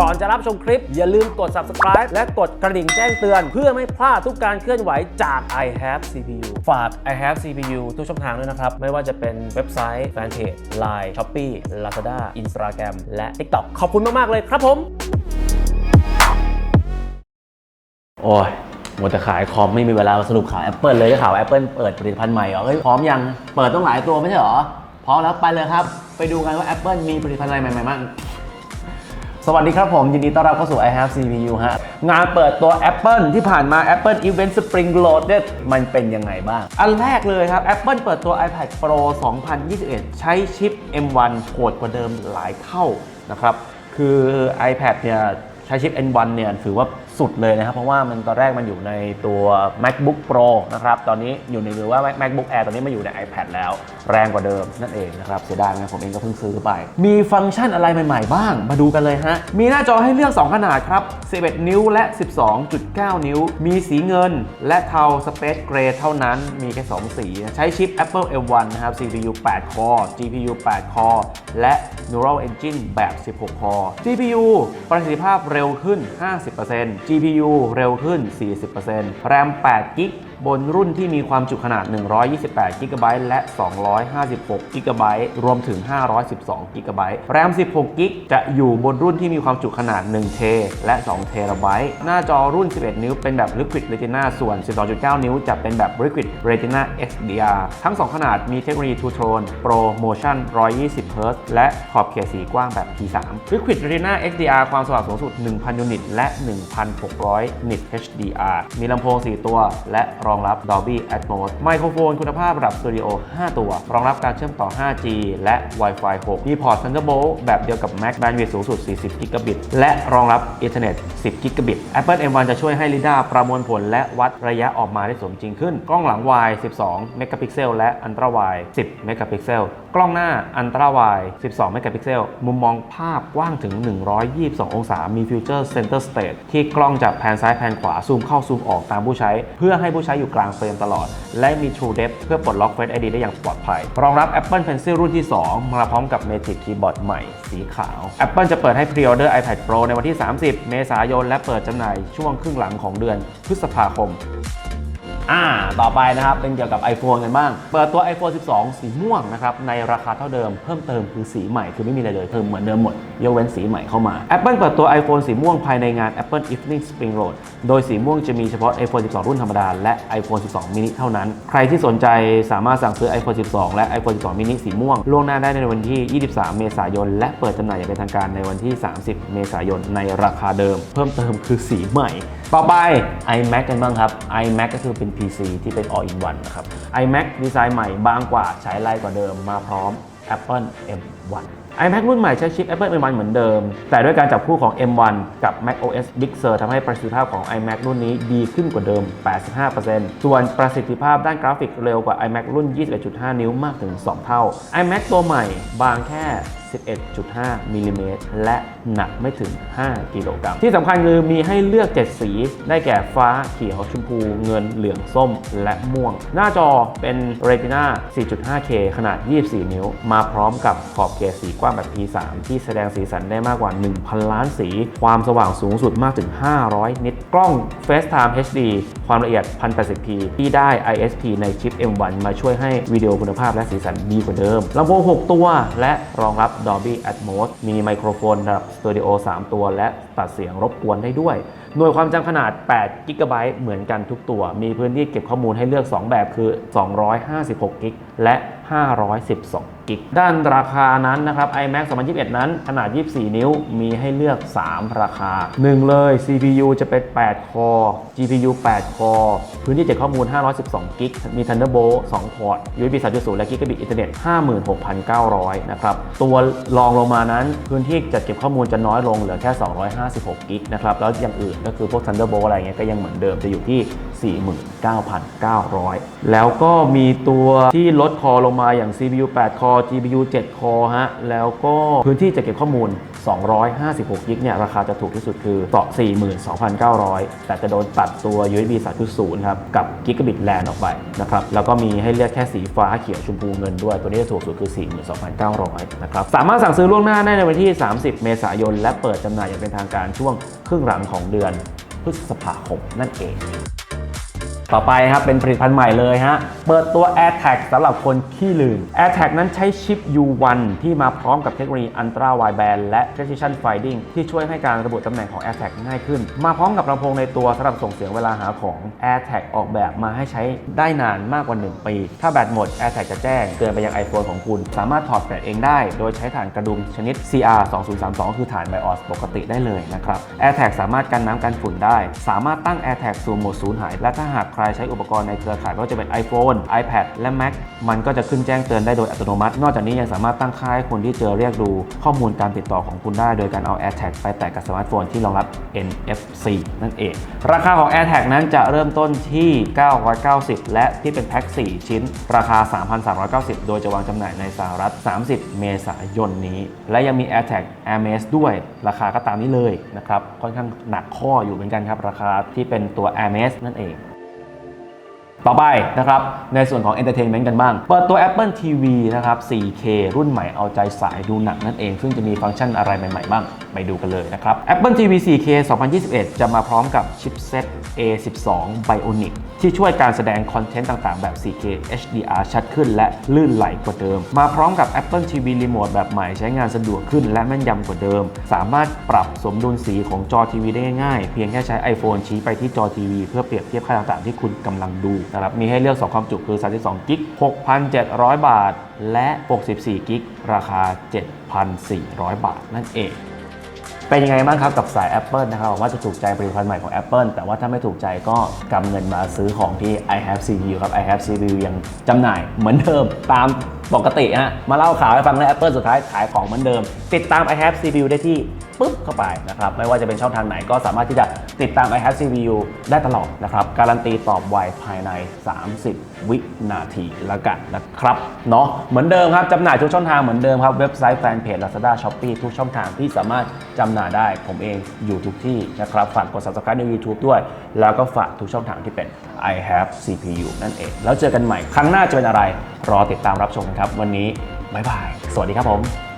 ก่อนจะรับชมคลิป อย่าลืมกด subscribe และกดกระดิ่งแจ้งเตือน เพื่อไม่พลาดทุกการเคลื่อนไหวจาก i have CPU ฝาก i have CPU ทุกช่องทางด้วยนะครับ ไม่ว่าจะเป็นเว็บไซต์แฟนเพจ Line Shopee Lazada Instagram และ TikTok ขอบคุณมาก ๆ เลยครับผม โอ้ยหมดแต่ขายคอมไม่มีเวลามาสรุปข่าว Apple เลยข่าว Apple เปิดผลิตภัณฑ์ใหม่เหรอเฮ้ยพร้อมยังเปิดต้องหลายตัวไม่ใช่เหรอพร้อมแล้วไปเลยครับ ไปดูกันว่า Apple มีผลิตภัณฑ์อะไรใหม่ๆบ้าง สวัสดีครับผม ยินดีต้อนรับเข้าสู่ i have CPU ฮะ งานเปิดตัว Apple ที่ผ่านมา Apple Event Spring Loaded มันเป็นยังไงบ้าง อันแรกเลยครับ Apple เปิดตัว iPad Pro 2021 ใช้ชิป M1 โหดกว่าเดิมหลายเท่านะครับ คือ iPad เนี่ยใช้ชิป M1 เนี่ยถือว่า สุดเลยนะครับ เพราะว่ามันตอนแรกมันอยู่ในตัว MacBook Pro นะครับ ตอนนี้อยู่ในหรือว่า MacBook Air ตอนนี้มาอยู่ใน iPad แล้ว แรงกว่าเดิมนั่นเองนะครับเสียดายนะผมเองก็เพิ่งซื้อไป มีฟังก์ชันอะไรใหม่ๆ บ้าง มาดูกันเลยฮะ มีหน้าจอให้เลือก 2 ขนาดครับ 11 นิ้วและ 12.9 นิ้ว มีสีเงิน และเทา Space Gray เท่านั้นมีแค่ 2 สี ใช้ชิป Apple M1 นะครับ CPU 8 core GPU 8 core และ Neural Engine แบบ 16 คอ GPU ประสิทธิภาพเร็วขึ้น 50% GPU เร็วขึ้น 40% RAM 8 g b บนรุ่นที่มีความจุขนาด 128 g b และ 256 g b รวมถึง 512 g b RAM 16 g จะอยู่บนรุ่นที่มีความจุขนาด 1 t และ 2 t b หน้าจอรุ่น 11 นิ้วเป็นแบบ Liquid Retina ส่วน 12.9 นิ้วจะเป็นแบบ Liquid Retina XDR ทั้ง 2 ขนาดมีเทคโนโลยี True Tone Pro Motion 120 Hz และขอบเขตสีกว้างแบบ P3 Liquid Retina XDR ความสว่างสูงสุด 1,000 ยูนิต และ 1,600 นิต HDR มีลำโพง 4 ตัวและรองรับ Dolby Atmos ไมโครโฟนคุณภาพระดับสตูดิโอ 5 ตัว รองรับการเชื่อมต่อ 5G และ Wi-Fi 6 มีพอร์ต Thunderbolt แบบเดียวกับ Mac Bandwidth สูงสุด 40 Gigabit และรองรับ Ethernet 10 Gigabit Apple M1 จะช่วยให้ Lida ประมวลผล และวัดระยะออกมาได้สมจริงขึ้น กล้องหลัง wide 12 เมกะพิกเซล และ Ultra wide 10 เมกะพิกเซล กล้องหน้า Ultra wide 12 เมกะพิกเซล มุมมองภาพกว้างถึง 122 องศา มีฟิวเจอร์ Center Stage ที่กล้องจะแผนซ้ายแผนขวาซูมเข้าซูมออกตามผู้ใช้ เพื่อให้ผู้ใช้อยู่กลางเฟรมตลอด และมี True Depth เพื่อปลดล็อก Face ID ได้อย่างปลอดภัย รองรับ Apple Pencil รุ่นที่ 2 มาพร้อมกับ Magic Keyboard ใหม่ สีขาว Apple จะเปิดให้ Preorder iPad Pro ในวันที่ 30 เมษายน และเปิดจำหน่ายช่วงครึ่งหลังของเดือนพฤษภาคม อ่า ต่อไปนะครับ เป็นเกี่ยวกับ iPhone กันบ้าง เปิดตัว iPhone 12 สีม่วงนะครับ ในราคาเท่าเดิม เพิ่มเติมคือสีใหม่ คือไม่มีอะไรเลยคือเหมือนเดิมหมด ยกเว้นสีใหม่เข้ามา Apple เปิดตัว iPhone สีม่วงภายในงาน Apple Evening Spring Road โดยสีม่วงจะมีเฉพาะ iPhone 12 รุ่นธรรมดา และ iPhone 12 mini เท่านั้น ใครที่สนใจสามารถสั่งซื้อ iPhone 12 และ iPhone 12 mini สีม่วง ล่วงหน้าได้ในวันที่ 23 เมษายน และเปิดจำหน่ายอย่างเป็นทางการในวันที่ 30 เมษายน ในราคาเดิม เพิ่มเติมคือสีใหม่ ต่อไป iMac กันบ้างครับ iMac ก็คือเป็น PC ที่เป็น all in one นะครับ iMac ดีไซน์ใหม่บางกว่าใช้ไล่กว่าเดิมมาพร้อม Apple M1 iMac รุ่นใหม่ใช้ชิป Apple M1 เหมือนเดิม แต่ด้วยการจับคู่ของ M1 กับ macOS Big Sur ทำให้ประสิทธิภาพของ iMac รุ่นนี้ดีขึ้นกว่าเดิม 85%ส่วนประสิทธิภาพด้านกราฟิกเร็วกว่า iMac รุ่น 21.5 นิ้วมากถึง 2 เท่า iMac ตัวใหม่บางแค่ 11.5 มิลลิเมตรและหนักไม่ถึง 5 กิโลกรัม ที่สำคัญคือมีให้เลือก 7 สี ได้แก่ฟ้า เขียว ชมพู เงิน เหลือง ส้ม และม่วง หน้าจอเป็น Retina 4.5K ขนาด 24 นิ้วมาพร้อมกับขอบเขตสีกว้างแบบ P3 ที่แสดงสีสันได้มากกว่า 1,000 ล้านสี ความสว่างสูงสุดมากถึง 500 นิตกล้อง FaceTime HD ความละเอียด 1080p ที่ได้ ISP ในชิป M1 มาช่วยให้วิดีโอคุณภาพและสีสันดีกว่าเดิมลำโพง 6 ตัว และรองรับ Dolby Atmos มีไมโครโฟนระดับสตูดิโอ3ตัว และตัดเสียงรบกวนได้ด้วยหน่วยความจำขนาด8 g b เหมือนกันทุกตัว มีพื้นที่เก็บข้อมูลให้เลือก 2 แบบคือ 256 g และ 512กิกด้านราคานั้นนะครับ iMac 2021 นั้น ขนาด 24 นิ้วมีให้เลือก 3 ราคา 1 เลย CPU จะเป็น 8 คอ GPU 8 คอ พื้นที่เก็บข้อมูล 512กิกมี Thunderbolt 2 พอร์ต USB 3.0 และ Gigabit Ethernet 56,900 นะครับ ตัวรองลงมานั้นพื้นที่จัดเก็บข้อมูลจะน้อยลงเหลือแค่ 256กิกนะครับ แล้วอย่างอื่นก็คือพวก Thunderbolt อะไรเงี้ยก็ยังเหมือนเดิมจะอยู่ที่ 49,900 แล้วก็มีตัวที่ลดคอลงมาอย่าง CPU 8 คอ GPU 7 คอฮะแล้วก็พื้นที่จะเก็บข้อมูล 256 กิกเนี่ยราคาจะถูกที่สุดคือเกาะ42,900 แต่จะโดนตัดตัว USB 3.0 ครับ กับ Gigabit LAN ออกไปนะครับ แล้วก็มีให้เลือกแค่สีฟ้าเขียวชมพูเงินด้วย ตัวนี้จะถูกสุดคือ 42,900 นะครับ สามารถสั่งซื้อล่วงหน้าได้ในวันที่ 30 เมษายน และเปิดจำหน่ายอย่างเป็นทางการช่วงครึ่งหลังของเดือนพฤษภาคมนั่นเอง ต่อไปครับเป็นผลิตภัณฑ์ใหม่เลยฮะ เปิดตัว AirTag สำหรับคนขี้ลืม AirTag นั้นใช้ชิป U1 ที่มาพร้อมกับเทคโนโลยี Ultra Wideband และ Precision Finding ที่ช่วยให้การระบุตำแหน่งของ AirTag ง่ายขึ้น มาพร้อมกับลำโพงในตัวสำหรับส่งเสียงเวลาหาของ AirTag ออกแบบมาให้ใช้ได้นานมากกว่า 1 ปี ถ้าแบตหมด AirTag จะแจ้งเตือนไปยัง iPhone ของคุณ สามารถถอดแบตเองได้ โดยใช้ฐานกระดุมชนิด CR 2032คือฐาน BIOS ปกติได้เลยนะครับ AirTag สามารถกันน้ำกันฝุ่นได้ สามารถตั้ง AirTag สู่โหมดสูญหายและถ้าหากรใช้อุปกรณ์ในเครือข่ายไม่ว่าจะเป็น iPhone iPad และ Mac มันก็จะขึ้นแจ้งเตือนได้โดยอัตโนมัติ นอกจากนี้ยังสามารถตั้งค่าให้คนที่เจอเรียกดูข้อมูลการติดต่อของคุณได้ โดยการเอา AirTag ไปแตะกับสมาร์ทโฟนที่รองรับ NFC นั่นเอง ราคาของ AirTag นั้นจะเริ่มต้นที่ 990 และที่เป็นแพ็ค 4 ชิ้น ราคา 3,390 โดยจะวางจำหน่ายในสหรัฐ 30 เมษายนนี้ และยังมี AirTag Air Max ด้วย ราคาก็ตามนี้เลยนะครับ ค่อนข้างหนักข้ออยู่เหมือนกันครับ ราคาที่เป็นตัว Air Max นั่นเอง ต่อไปนะครับในส่วนของ Entertainment กันบ้าง เปิดตัว Apple TV นะครับ 4K รุ่นใหม่เอาใจสายดูหนังนั่นเอง ซึ่งจะมีฟังก์ชันอะไรใหม่ๆบ้าง ไปดูกันเลยนะครับ Apple TV 4K 2021 จะมาพร้อมกับชิปเซ็ต A12 Bionic ที่ช่วยการแสดงคอนเทนต์ต่างๆ แบบ 4K HDR ชัดขึ้นและลื่นไหลกว่าเดิม มาพร้อมกับ Apple TV Remote แบบใหม่ใช้งานสะดวกขึ้นและแม่นยำกว่าเดิม สามารถปรับสมดุลสีของจอทีวีได้ง่ายๆ เพียงแค่ใช้ iPhone ชี้ไปที่จอทีวีเพื่อเปรียบเทียบค่าต่างๆ ที่คุณกำลังดูนะครับมีให้เลือก 2 ความจุคือ 32 กิก 6,700 บาท และ 64 กิก ราคา 7,400 บาท นั่นเอง เป็นยังไงบ้างครับกับสาย Apple นะครับหวังว่าจะถูกใจผลิตภัณฑ์ใหม่ของ Apple แต่ว่าถ้าไม่ถูกใจก็กำเงินมาซื้อของที่ i have CPU ครับ i have CPU ยังจำหน่ายเหมือนเดิมตามปกติฮะมาเล่าข่าวให้ฟังใน Apple สุดท้ายขายของเหมือนเดิม ติดตาม i have CPU ได้ที่ปุ๊บเข้าไปนะครับไม่ว่าจะเป็นช่องทางไหนก็สามารถที่จะติดตาม i have CPU ได้ตลอดนะครับการันตีตอบไวภายใน 30 วินาทีล้วกันนะครับเนาะเหมือนเดิมครับจำหน่ายทุกช่องทางเหมือนเดิมครับเว็บไซต์แฟนเพจ Lazada Shopee ทุกช่องทางที่สามารถจำหน่ายได้ผมเองอยู่ทุกที่นะครับฝากกด subscribe ใน YouTube ด้วย แล้วก็ฝากทุกช่องทางที่เป็น I have CPU นั่นเอง แล้วเจอกันใหม่ครั้งหน้าจะเป็นอะไร รอติดตามรับชมกันครับ วันนี้ บ๊ายบาย สวัสดีครับผม